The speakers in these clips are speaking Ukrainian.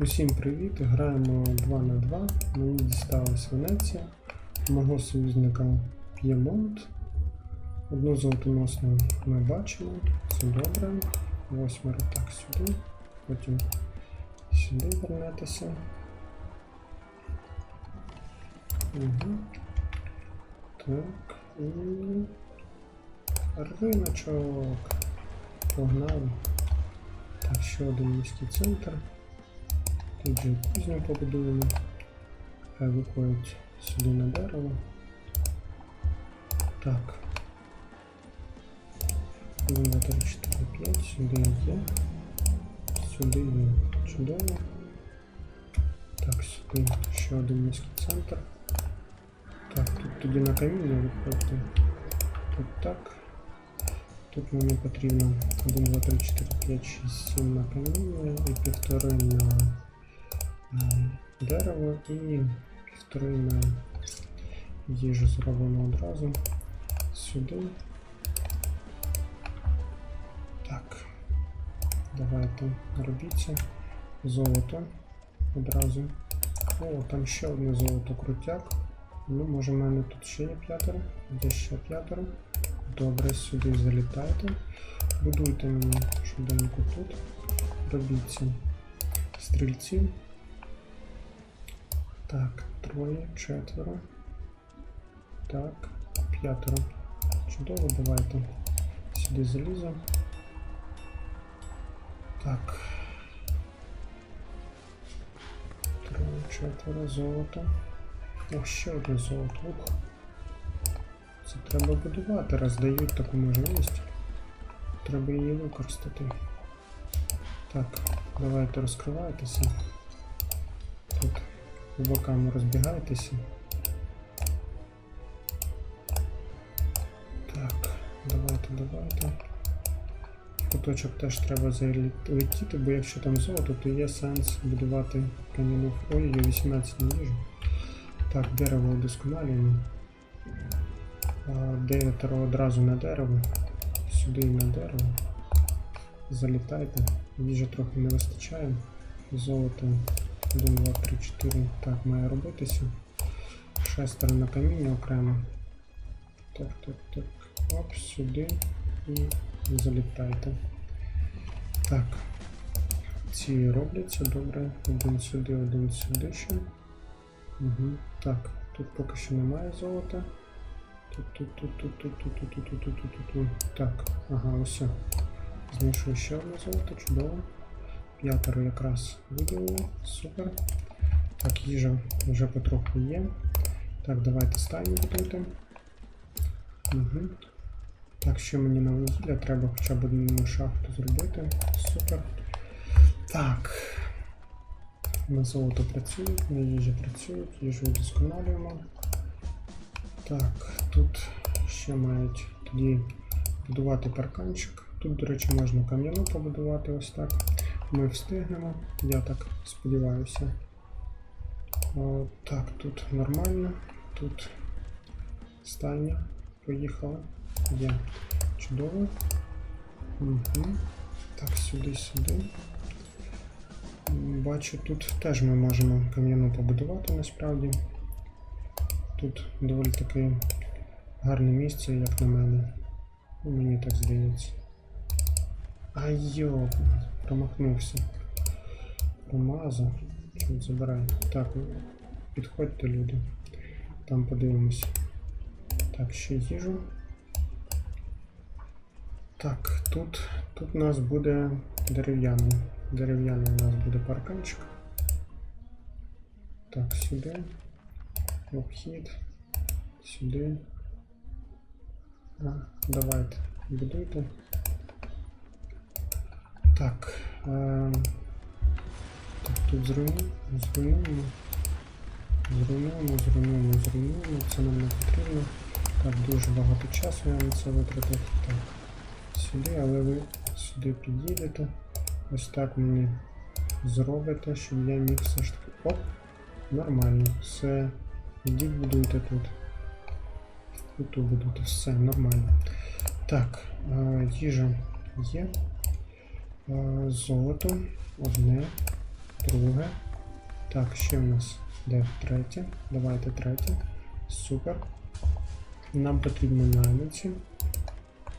Усім привіт! Граємо 2 на 2. Мені дісталась Венеція. Мого союзника П'ємонт. Одну золотоносну ми бачимо. Все добре. Восьмеро так сюди. Потім сюди вернетеся. Угу. Так. І риночок. Погнали. Так, ще один міський центр. Тут же кузню побудуємо. Хай виходить сюди на дерево. Так. 1, 2, 3, 4, 5. Сюди є. Сюди є. Чудово. Так, сюди ще один міський центр. Так, тут тоді на каміння виходити. Тут так. Тут мені потрібно 1, 2, 3, 4, 5, 6, 7 на каміння і півтори на е, дерево і півтори їжу зробимо одразу сюди. Так. Давайте робіться. Золото одразу. О, там ще одне золото крутяк. Ну, може в мене тут ще є п'ятеро, є ще п'ятеро. Добре, сюди залітайте. Будуйте мені швиденько тут. Робіться стрільців. Так, троє, четверо. Так, п'ятеро. Чудово, давайте. Сюди залізо. Так. Троє, четверо, золото. О, ще одне золото. Ух. Це треба будувати, раз дають таку можливість. Треба її використати. Так, давайте розкривайтеся. По бокам розбігайтеся. Так, давайте, давайте. Куточок теж треба залетіти, бо якщо там золото, то є сенс будувати кам'яну ой, є 18 не їжу. Так, дерево удосконалюємо. Дев'ятеро одразу на дерево. Сюди і на дерево. Залітайте. Їжі трохи не вистачає. Золото 1, 2, 3, 4. Так, має робитися. Шестеро на каміння окремо. Так, так, так. Оп, сюди і залітайте. Так. Ці робляться, добре. Один сюди, один сюди ще. Угу. Так, тут поки що немає золота. Тут, тут, тут, тут, тут. Так, ага, ось. Знайшов ще одне золото, чудово. П'ятеро якраз виділили. Супер. Так, їжа вже потроху є. Так, давайте стайню будуйте. Угу. Так, що мені на вугілля? Треба хоча б одну шахту зробити. Супер. Так. На золото працюють, на їжі працюють, їжу вдосконалюємо. Так, тут ще мають тоді будувати парканчик. Тут, до речі, можна кам'яну побудувати ось так. Ми встигнемо, я так сподіваюся. О, так, тут нормально, тут стайня поїхала. Є чудово. Угу. Так, сюди, сюди. Бачу, тут теж ми можемо кам'яну побудувати насправді. Тут доволі таке гарне місце, як на мене. Мені так здається. Ай промахнувся. Промазав. Чорт забирай. Так, підходьте, люди. Там подивимося. Так, ще їжу. Так, тут, тут у нас буде дерев'яний. Дерев'яний у нас буде парканчик. Так, сюди. Обхід. Сюди. А, давайте. Будуйте. Так. Е, так, тут зруйнуємо, зруйнуємо. Зруйнуємо, зруйнуємо, зруйнуємо. Це нам не потрібно. Так, дуже багато часу я на це витратив. Так. Сюди, але ви сюди під'їдете. Ось так мені зробите, щоб я міг все ж таки. Оп! Нормально, все. Ідіть будуйте тут. Тут будуйте, все нормально. Так, е, їжа є. Е, золото одне. друге. Так, ще в нас де третє. Давайте третє. Супер. Нам потрібно наймиці.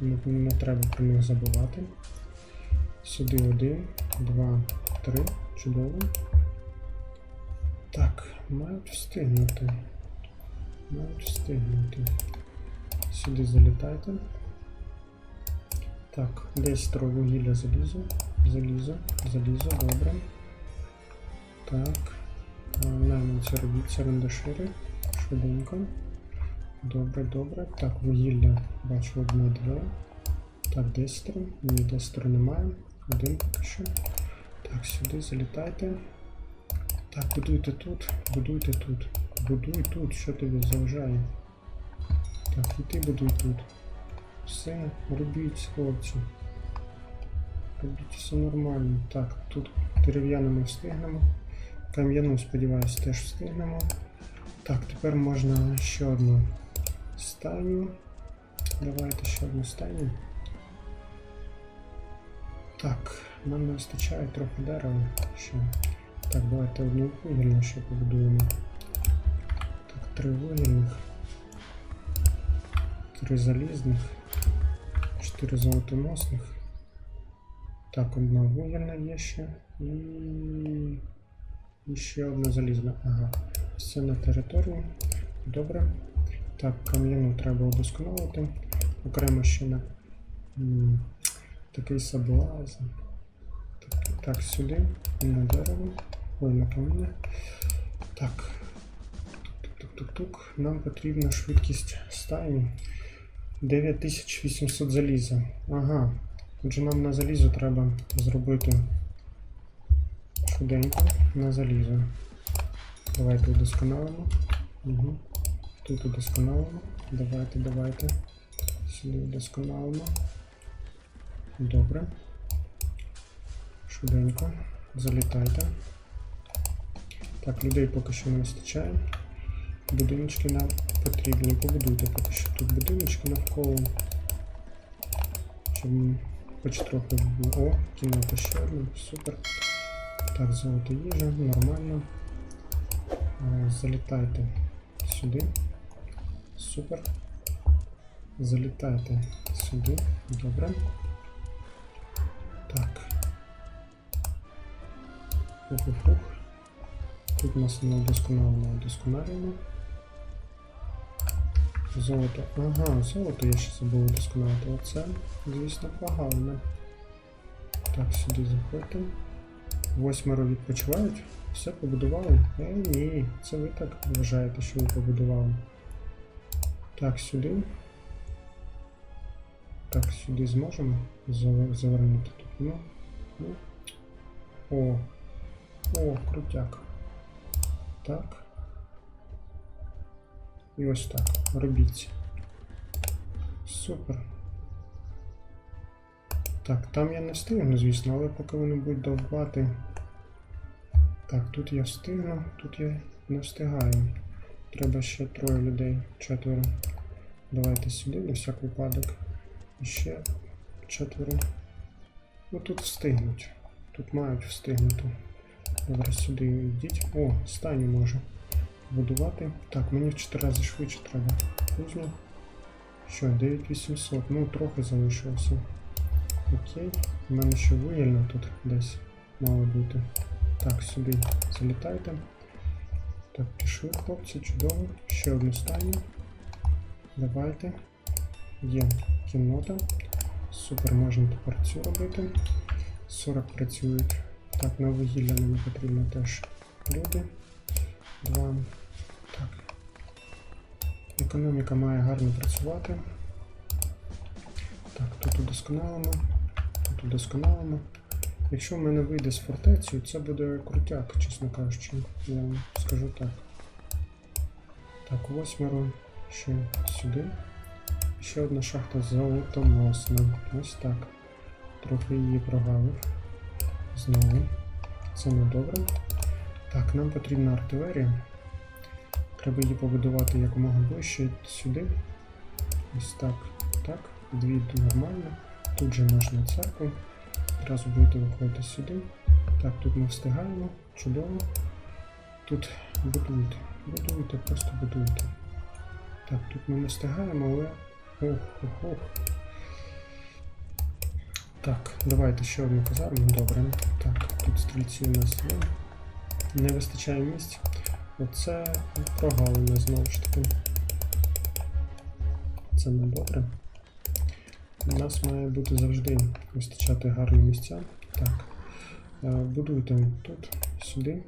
Не, треба про них забувати. Сюди один, два, три. Чудово. Так, мають встигнути. Мають встигнути. Сюди залітайте. Так, десь троє вугілля залізо. Залізо, залізо, добре. Так. а, Найманці робіть серендашири. Швиденько. Добре, добре. Так, вугілля бачу одне две. Так, десятро. Ні, десятро немає. Один поки що. Так, сюди залітайте. Так, будуйте тут, будуйте тут. Будуй тут, що тобі заважає. Так, і ти будуй тут. Все, робіть, хлопці. Робіть все нормально. Так, тут дерев'яну ми встигнемо. Кам'яну, сподіваюсь, теж встигнемо. Так, тепер можна ще одну стайню. Давайте ще одну стайню. Так, нам не вистачає трохи дерева ще. Так, давайте одну вугільну ще побудуємо. Так, три вугільних. Три залізних. Чотири золотоносних. Так, одна вугільна є ще. І... і ще одна залізна. Ага. Все на території. Добре. Так, кам'яну треба удосконалити. Окремо ще на такий соблазн. Так, так, сюди, на дерево. Ой, на каміння. Так. Тук-тук-тук-тук. Нам потрібна швидкість стайні. 9800 заліза. Ага. Отже, нам на залізо треба зробити швиденько на залізо. Давайте удосконалимо. Угу. Тут удосконалимо. Давайте, давайте. Сюди удосконалимо. Добре. Швиденько. Залітайте. Так, людей поки що не вистачає. Будиночки нам потрібні. Побудуйте поки що тут будиночки навколо. Щоб хоч трохи. О, кімната ще одна. Супер. Так, золото їжа, нормально. Е, Залітайте сюди. Супер. Залітайте сюди. Добре. Так. Фух-фух-фух. Тут у нас не удосконалено, удосконалюємо. Золото. Ага, золото я ще забув удосконалити. Оце, звісно, погано. Так, сюди заходьте. Восьмеро відпочивають. Все побудували? Е, ні, це ви так вважаєте, що ви побудували. Так, сюди. Так, сюди зможемо завернути тут. Ну, ну. О. О, крутяк. Так. І ось так. Робіть. Супер. Так, там я не встигну, звісно, але поки вони будуть довбати. Так, тут я встигну, тут я не встигаю. Треба ще троє людей, четверо. Давайте сюди, на всяк випадок. І ще четверо. Ну тут встигнуть. Тут мають встигнути. Добре, сюди йдіть. О, стайню може будувати. Так, мені в 4 рази швидше треба. Кузню. Що, 9800. Ну, трохи залишилося. Окей. У мене ще вугільно тут десь мало бути. Так, сюди залітайте. Так, пішли, хлопці, чудово. Ще одну стайню. Давайте. Є кімната. Супер, можна тепер цю робити. 40 працюють. Так, на вугілля нам потрібно теж люди. Два. Економіка має гарно працювати. Так, тут удосконалимо. Тут удосконалимо. Якщо в мене вийде з фортецею, це буде крутяк, чесно кажучи. Я вам скажу так. Так, восьмеро. Ще сюди. Ще одна шахта золотоносна. Ось так. Трохи її прогавив. Знову. Це не добре. Так, нам потрібна артилерія. Треба її побудувати якомога ближче сюди. Ось так. Так. Дві нормально. Тут же можна церкву. Одразу будете виходити сюди. Так, тут ми встигаємо. Чудово. Тут будуйте. Будуйте, просто будуйте. Так, тут ми не встигаємо, але. Ох, ох, ох. Так, давайте ще одну казарму. Добре. Так, тут стрільці у нас є. Не вистачає місць. Оце прогалина знову ж таки. Це не добре. У нас має бути завжди вистачати гарні місця. Так. Е, Будуйте тут, сюди.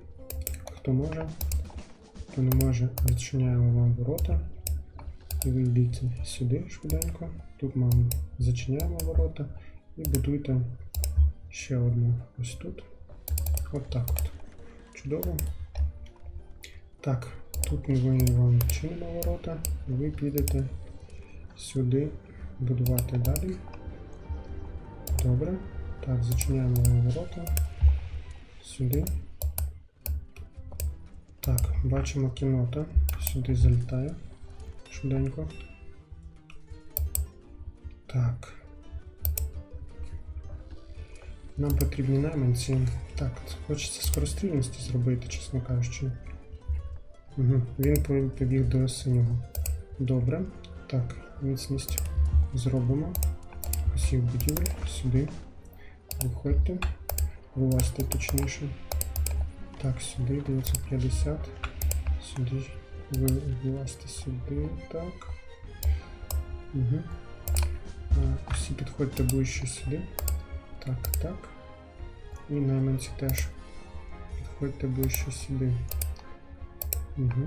Хто може, хто не може, відчиняємо вам ворота. І ви йдіть сюди швиденько. Тут ми зачиняємо ворота і будуйте ще одну ось тут. От так от. Чудово. Так, тут ми вам відчинимо ворота, ви підете сюди будувати далі. Добре. Так, зачиняємо ворота. Сюди. Так, бачимо кінота. Сюди залітає. Швиденько. Так. Нам потрібні найманці. Так, хочеться скорострільності зробити, чесно кажучи. Угу. Він побіг до синього. Добре. Так, міцність зробимо. Усіх будівель сюди. Виходьте. Вилазьте точніше. Так, сюди 950. Сюди. Ви вилазьте сюди. Так. Угу. А, усі підходьте ближче сюди. Так, так. І найманці теж. Підходьте ближче сюди. Угу.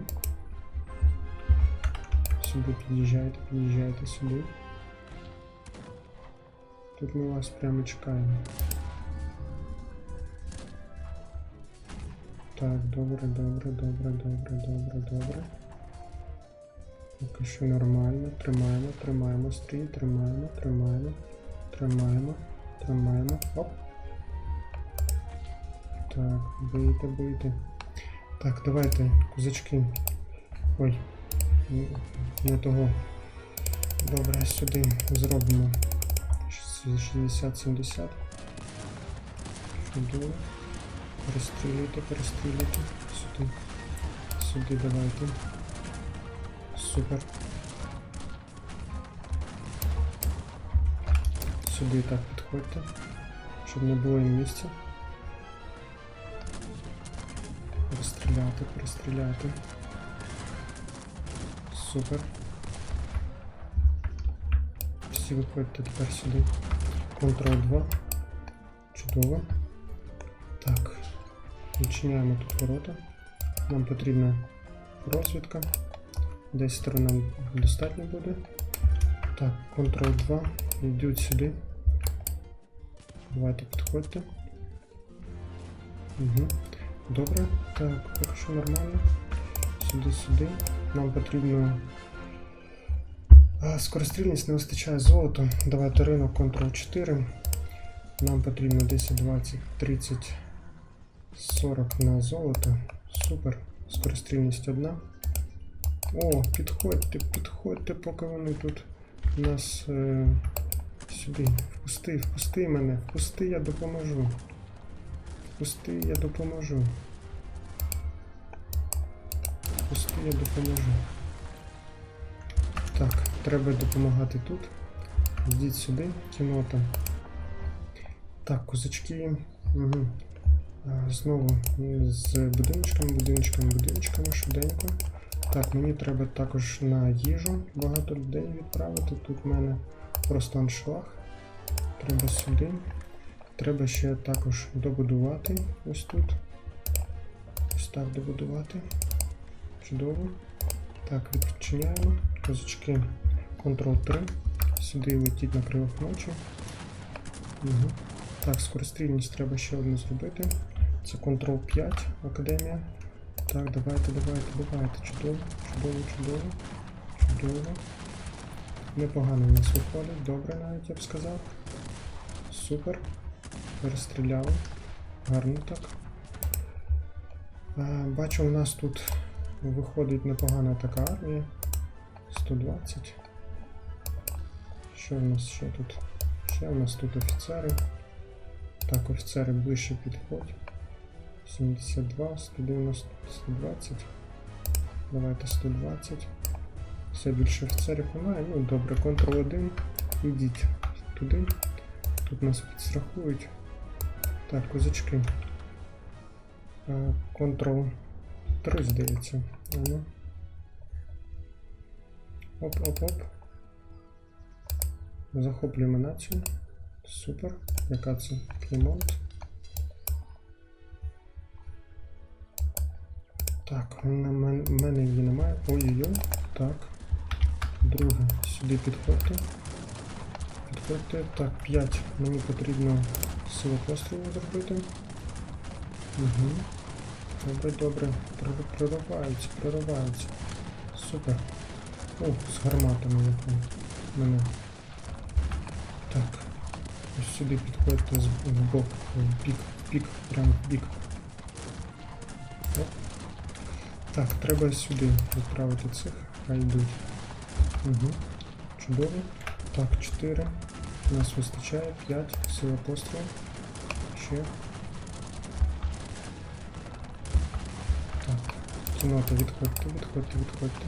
Сюди під'їжджайте, під'їжджайте сюди. Тут ми вас прямо чекаємо. Так, добре, добре, добре, добре, добре, добре. Поки що нормально. Тримаємо, тримаємо стрій, тримаємо, тримаємо, тримаємо, тримаємо. Оп. Так, бийте, бийте. Так, давайте, козачки. Ой, не того. Добре, сюди зробимо 60-70. Чудово. Перестрілюйте, перестрілюйте. Сюди. Сюди давайте. Супер. Сюди так підходьте, щоб не було їм місця. Перестріляти, перестріляти. Супер. Всі виходьте тепер сюди. Ctrl 2. Чудово. Так. Відчиняємо тут ворота. Нам потрібна розвідка. Десь сторона достатньо буде. Так, Ctrl 2. Йдуть сюди. Давайте підходьте. Угу. Добре. Так, поки що нормально. Сюди, сюди. Нам потрібно. Скорострільність не вистачає золота. Давайте ринок Ctrl 4. Нам потрібно 10, 20, 30, 40 на золото. Супер. Скорострільність одна. О, підходьте, підходьте, поки вони тут нас е, сюди. Впусти, впусти мене, впусти, я допоможу. Впусти, я допоможу. Впусти, я допоможу. Так, треба допомагати тут. Йдіть сюди, кінота. Так, козачки. Угу. Знову з будиночками, будиночками, будиночками, швиденько. Так, мені треба також на їжу багато людей відправити. Тут в мене просто аншлаг. Треба сюди. Треба ще також добудувати ось тут. Ось так добудувати. Чудово. Так, відчиняємо. Козачки Ctrl 3. Сюди летіть на кривих ночі. Угу. Так, скорострільність треба ще одну зробити. Це Ctrl 5 Академія. Так, давайте, давайте, давайте. Чудово, чудово, чудово, чудово. Непогано в нас виходить, добре навіть я б сказав. Супер. Перестріляли. Гарно так. Е, Бачу, у нас тут виходить непогана така армія. 120. Що в нас ще тут? Ще в нас тут офіцери. Так, офіцери ближче підходять. 72, 190, 120. Давайте 120. Все більше офіцерів немає. Ну добре, Ctrl-1. Ідіть туди. Тут нас підстрахують. Так, козачки. Е, Ctrl 3, здається. Ану. Оп-оп-оп. Захоплюємо націю. Супер. Яка це? Клімонт. Так, в мене, її немає. Ой-ой-ой. Так. Друге. Сюди підходьте. Підходьте. Так, 5. Мені потрібно силу пострілу зробити. Угу. Добре, добре. Прор- Прориваються, прориваються. Супер. О, з гарматами. Мене. Так. Ось сюди підходьте з бок, бік, бік, прямо в бік. Так, треба сюди відправити цих, хай йдуть. Угу. Чудово. Так, 4. У нас вистачає 5. Сила пострілу. Ще. Так. Відходьте, відходьте, відходьте.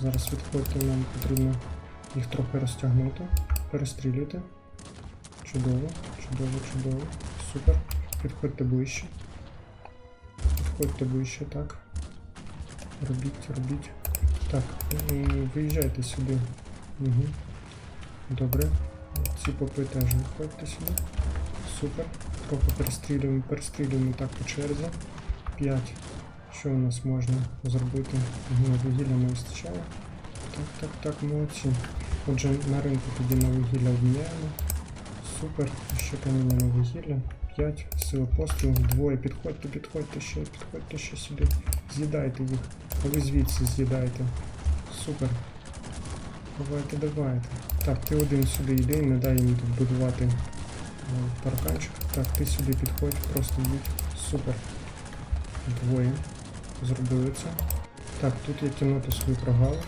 Зараз відходьте, нам потрібно їх трохи розтягнути. Перестрілюйте. Чудово, чудово, чудово. Супер. Підходьте ближче. Підходьте ближче, так. Робіть, робіть. Так, виїжджайте сюди. Угу. Добре. Ці попи теж виходьте сюди. Супер. Трохи перестрілюємо, перестрілюємо так по черзі. 5. Що у нас можна зробити? Ні, вугілля не вистачає. Так, так, так, молодці. Отже, на ринку тоді на вугілля обміняємо. Супер. Ще каміння на вугілля. 5. Сила пострілу. Двоє. Підходьте, підходьте ще, підходьте ще сюди. З'їдайте їх. А ви звідси з'їдайте. Супер. Давайте, давайте. Так, ти один сюди йди, не дай їм тут будувати е, парканчик. Так, ти сюди підходь, просто йдіть. Супер. Двоє. Зробили це. Так, тут я кіноту свою прогавив.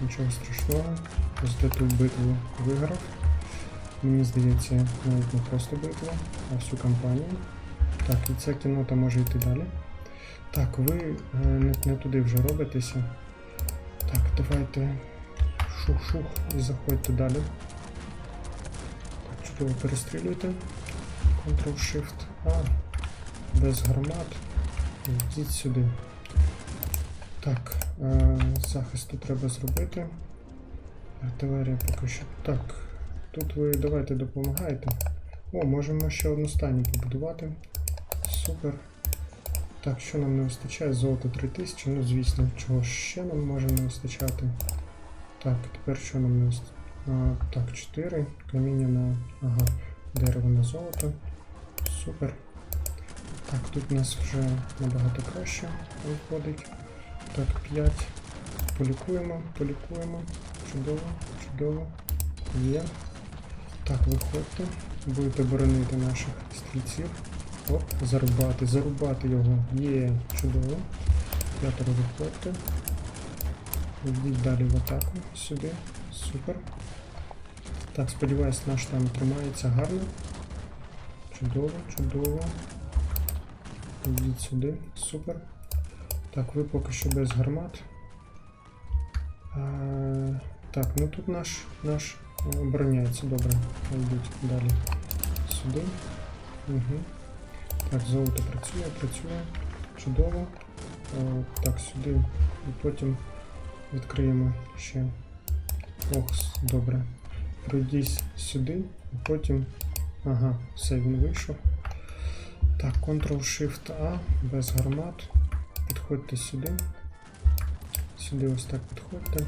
Нічого страшного. Ось ту битву виграв. Мені здається, навіть не просто битва, а всю кампанію. Так, і ця кінота може йти далі. Так, ви е, не, не туди вже робитеся. Так, давайте шух-шух і заходьте далі. Так, чудово перестрілюйте. Ctrl-Shift A. Без гармат. Йдіть сюди. Так, е, захисту треба зробити. Артилерія поки що. Так, тут ви давайте допомагаєте. О, можемо ще одну стані побудувати. Супер. Так, що нам не вистачає? Золото 3000, ну звісно, чого ще нам може не вистачати. Так, тепер що нам не вистачає? Так, 4. Каміння на. Ага, дерево на золото. Супер. Так, тут у нас вже набагато краще виходить. Так, 5. Полікуємо, полікуємо. Чудово, чудово. Є. Так, виходьте. Будете боронити наших стрільців. Оп, зарубати, зарубати його. Є, чудово. П'ятеро виходьте. Йдіть далі в атаку. Сюди. Супер. Так, сподіваюсь, наш там тримається гарно. Чудово, чудово. Йдіть сюди. Супер. Так, ви поки що без гармат. А, так, ну тут наш наш обороняється, добре. Йдуть далі. Сюди. Угу. Так, золото працює, працює. Чудово. Е, так, сюди. І потім відкриємо ще. Ох, добре. Пройдіть сюди, і потім. Ага, все, він вийшов. Так, Ctrl-Shift-A, без гармат. Підходьте сюди. Сюди ось так підходьте.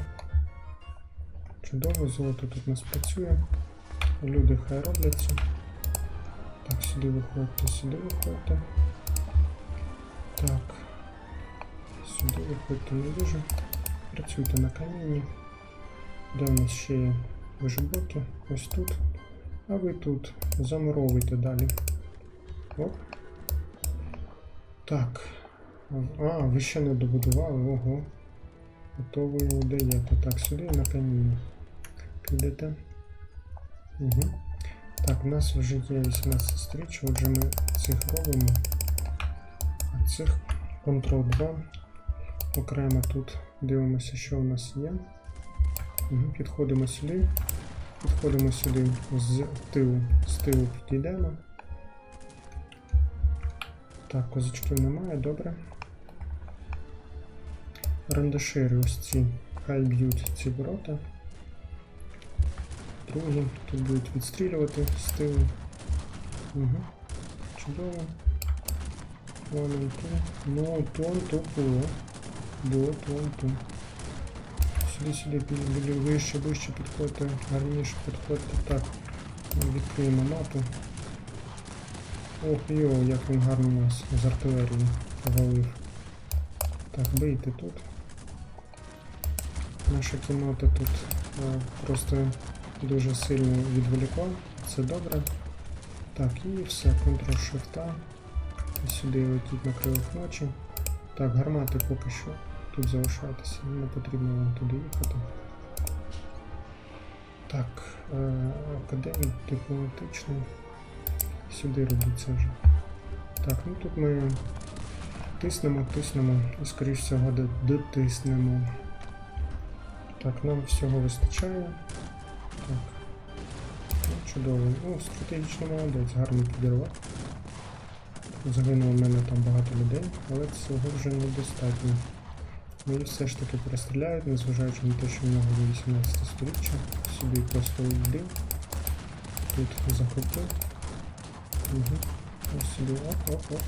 Чудово, золото тут нас працює. Люди хай робляться. Так, сюди виходьте, сюди виходьте. Так. Сюди виходьте не дуже. Працюйте на камінні. Де у нас ще є вижиботи? Ось тут. А ви тут замуровуйте далі. Оп. Так. А, ви ще не добудували, ого. То ви даєте. Так, сюди на каміння. Підете. Угу. Так, у нас вже є 18 стріч, отже ми цих робимо. А цих Ctrl 2. Окремо тут дивимося, що у нас є. Мгм, Підходимо сюди. Підходимо сюди з тилу. З тилу підійдемо. Так, козачків немає, добре. Рандашири ось ці. Хай б'ють ці ворота. Другі тут будуть відстрілювати з тилу. Угу. Чудово. Вон ту. Ну, тон, то було. Було тон, ту. Сюди, сюди, вище, вище підходьте, гарніше підходьте. Так. Відкриємо мапу. Ох, йо, як він гарно нас з артилерії повалив. Так, бийте тут. Наша кімната тут е, просто дуже сильно відволікла. Це добре. Так, і все, Ctrl-Shift. Сюди летіть на крилах ночі. Так, гармати поки що тут залишайтеся, не потрібно вам туди їхати. Так, е, академік дипломатичний. Сюди робиться вже. Так, ну тут ми тиснемо, тиснемо і скоріш всього дотиснемо. Так, нам всього вистачає. Так. Ну, чудово. Ну, стратегічно молодець, гарно підірвав. Загинуло в мене там багато людей, але цього вже недостатньо. Ну і все ж таки перестріляють, незважаючи на те, що в нього є 18 сторіччя. Сюди просто йди. Тут захопив. Угу. Ось оп, оп.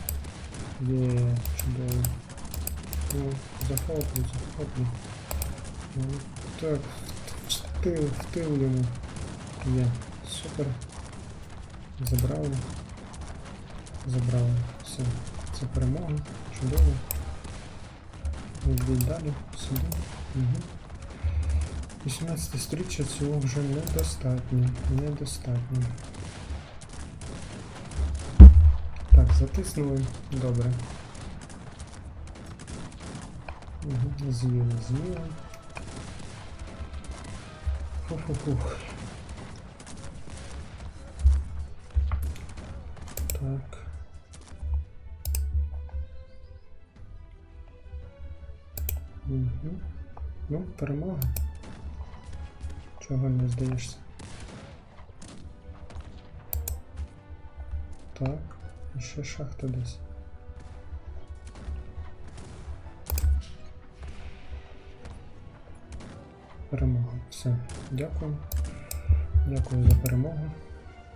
Є, чудово. Ну, захоплю, захоплю. Так, в тил, в тил йому. Є. Супер. Забрали. Забрали. Все. Це перемога. Чудово. Йдіть далі, сюди. Угу. 18 сторіччя цього вже недостатньо. Недостатньо. Затиснули. Добре. Угу. З'їли. Фух-фух-фух. Так. Угу. Ну, перемога. Чого не здаєшся? Так, ще шахта десь. Перемога. Все. Дякую. Дякую за перемогу.